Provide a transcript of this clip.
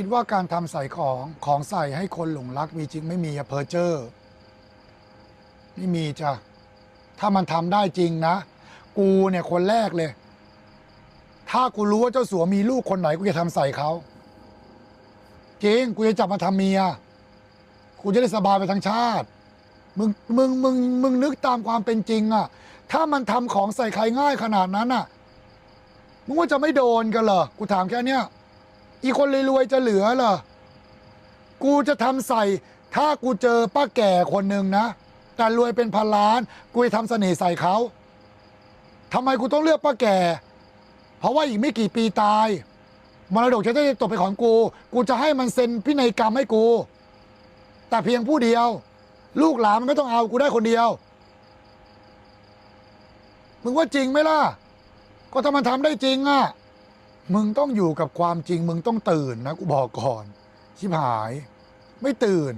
คิดว่าการทำใส่ของของใส่ให้คนหลงรักมีจริงไม่มีอะเพอร์เจอร์ไม่มีจ้ะถ้ามันทำได้จริงนะ กูเนี่ยคนแรกเลย ถ้ากูรู้ว่าเจ้าสัวมีลูกคนไหนกูจะทำใส่เขาจริงกูจะจับมาทำเมียกูจะได้สบายไปทั้งชาติ มึงมึงมึงมึงนึกตามความเป็นจริงอะถ้ามันทำของใส่ใครง่ายขนาดนั้นอะมึงว่าจะไม่โดนกันเหรอกูถามแค่เนี้ย อีคนรวยๆจะเหลือเหรอ กูจะทำใส่ ถ้ากูเจอป้าแก่คนหนึ่งนะ แต่รวยเป็นพันล้าน กูจะทำเสน่ห์ใส่เขาทำไมกูต้องเลือกป้าแก่ เพราะว่าอีกไม่กี่ปีตาย มรดกจะได้ตกเป็นของกู กูจะให้มันเซ็นพินัยกรรมให้กู แต่เพียงผู้เดียว ลูกหลานมันไม่ต้องเอากูได้คนเดียว มึงว่าจริงไหมล่ะ ก็ถ้ามันทำได้จริงอะ มึงต้องอยู่กับความจริง มึงต้องตื่นนะกูบอกก่อน ชิบหาย ไม่ตื่น